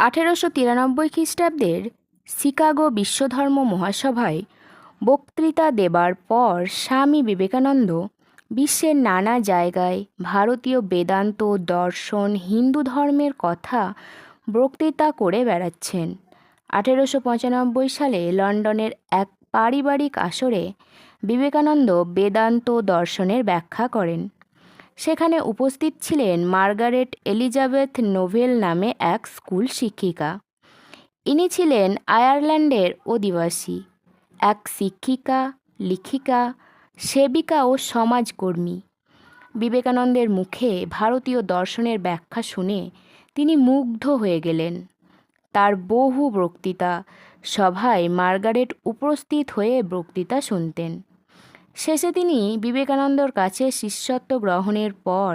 আঠেরোশো তিরানব্বই খ্রিস্টাব্দের শিকাগো বিশ্বধর্ম মহাসভায় বক্তৃতা দেবার পর স্বামী বিবেকানন্দ বিশ্বের নানা জায়গায় ভারতীয় বেদান্ত, দর্শন, হিন্দু ধর্মের কথা বক্তৃতা করে বেড়াচ্ছেন। আঠেরোশো পঁচানব্বই সালে লন্ডনের এক পারিবারিক আসরে বিবেকানন্দ বেদান্ত দর্শনের ব্যাখ্যা করেন। সেখানে উপস্থিত ছিলেন মার্গারেট এলিজাবেথ নোভেল নামে এক স্কুল শিক্ষিকা। ইনি ছিলেন আয়ারল্যান্ডের অধিবাসী, এক শিক্ষিকা, লিখিকা, সেবিকা ও সমাজকর্মী। বিবেকানন্দের মুখে ভারতীয় দর্শনের ব্যাখ্যা শুনে তিনি মুগ্ধ হয়ে গেলেন। তার বহু বক্তৃতা সভায় মার্গারেট উপস্থিত হয়ে বক্তৃতা শুনতেন। শেষে তিনি বিবেকানন্দর কাছে শিষ্যত্ব গ্রহণের পর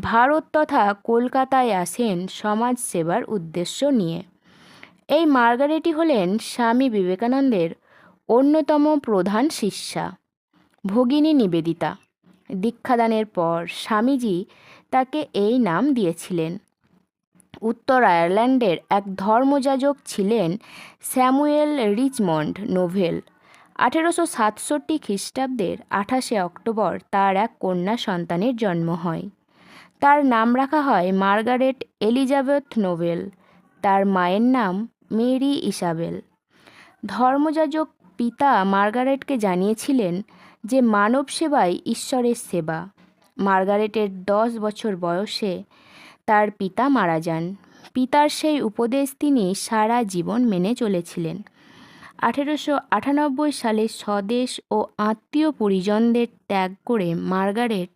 ভারত তথা কলকাতায় আসেন সমাজ সেবার উদ্দেশ্য নিয়ে। এই মার্গারেটই হলেন স্বামী বিবেকানন্দের অন্যতম প্রধান শিষ্যা, ভগিনী নিবেদিতা। দীক্ষাদানের পর স্বামীজি তাকে এই নাম দিয়েছিলেন। উত্তর আয়ারল্যান্ডের এক ধর্মযাজক ছিলেন স্যামুয়েল রিচমন্ড নোভেল। আঠেরোশো সাতষট্টি খ্রিস্টাব্দের আঠাশে অক্টোবর তার এক কন্যা সন্তানের জন্ম হয়। তার নাম রাখা হয় মার্গারেট এলিজাবেথ নোভেল তার মায়ের নাম মেরি ইসাবেল। ধর্মযাজক পিতা মার্গারেটকে জানিয়েছিলেন যে মানব সেবাই ঈশ্বরের সেবা। মার্গারেটের দশ বছর বয়সে তার পিতা মারা যান। পিতার সেই উপদেশ তিনি সারা জীবন মেনে চলেছিলেন। আঠেরোশো আটানব্বই সালে স্বদেশ ও আত্মীয় পরিজনদের ত্যাগ করে মার্গারেট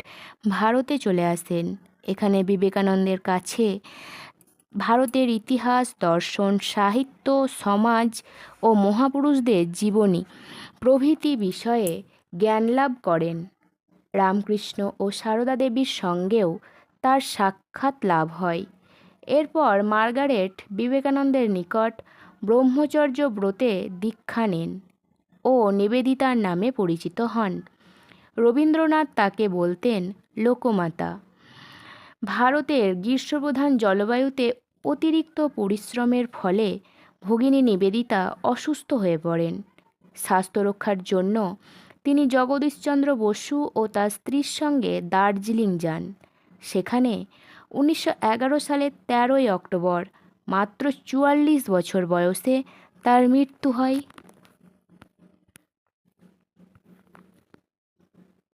ভারতে চলে আসেন। এখানে বিবেকানন্দের কাছে ভারতের ইতিহাস, দর্শন, সাহিত্য, সমাজ ও মহাপুরুষদের জীবনী প্রভৃতি বিষয়ে জ্ঞান লাভ করেন। রামকৃষ্ণ ও সারদা দেবীর সঙ্গেও তার সাক্ষাৎ লাভ হয়। এরপর মার্গারেট বিবেকানন্দের নিকট ব্রহ্মচর্য ব্রতে দীক্ষা নেন ও নিবেদিতার নামে পরিচিত হন। রবীন্দ্রনাথ তাকে বলতেন লোকমাতা। ভারতের গ্রীষ্মপ্রধান জলবায়ুতে অতিরিক্ত পরিশ্রমের ফলে ভগিনী নিবেদিতা অসুস্থ হয়ে পড়েন। স্বাস্থ্য রক্ষার জন্য তিনি জগদীশচন্দ্র বসু ও তার স্ত্রীর সঙ্গে দার্জিলিং যান। সেখানে উনিশশো এগারো সালের তেরোই অক্টোবর মাত্র চুয়াল্লিশ বছর বয়সে তার মৃত্যু হয়।